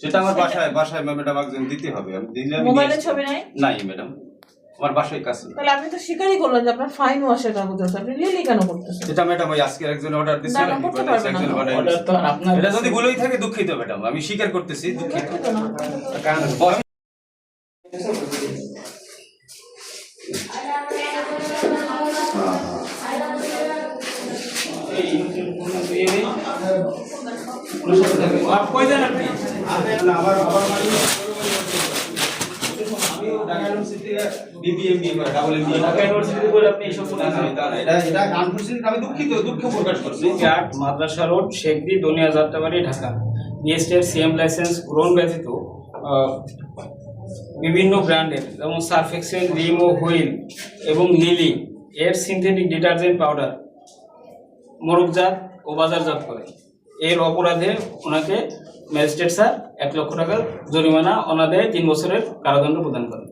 সেটা আমার বাসায় বাসায় ম্যাডাম একজন দিতে হবে। আমি দিলে আমি ছবি নাই? নাই ম্যাডাম। আমার বাসায় কাছে তাহলে আপনি তো স্বীকারই করলেন যে আপনার ফাইন ওয়াশের কাগজ আছে। আপনি লিলি কেন করতেছেন? সেটা ম্যাডাম ওই আজকে একজন অর্ডার। একজন অর্ডার দিছে। তো আর আপনার এটা যদি ভুলই থাকে দুঃখিত ম্যাডাম। আমি স্বীকার করতেছি দুঃখিত। দুঃখিত দুঃখ প্রকাশ করছি মাদ্রাসা রোড শেখদি দুনিয়া, যাত্রাবাড়ি, ঢাকা। বিএসটির সিএম লাইসেন্স গ্রহণ ব্যতীত বিভিন্ন ব্র্যান্ডের, যেমন সার্ফ এক্সেল রিমো হুইল এবং লিলি, এর সিনথেটিক ডিটারজেন্ট পাউডার মোরগজাত ও বাজারজাত করে। এর অপরাধে ওনাকে ম্যাজিস্ট্রেট স্যার এক লক্ষ টাকার জরিমানা অনাদায়ে তিন বছরের কারাদণ্ড প্রদান করেন।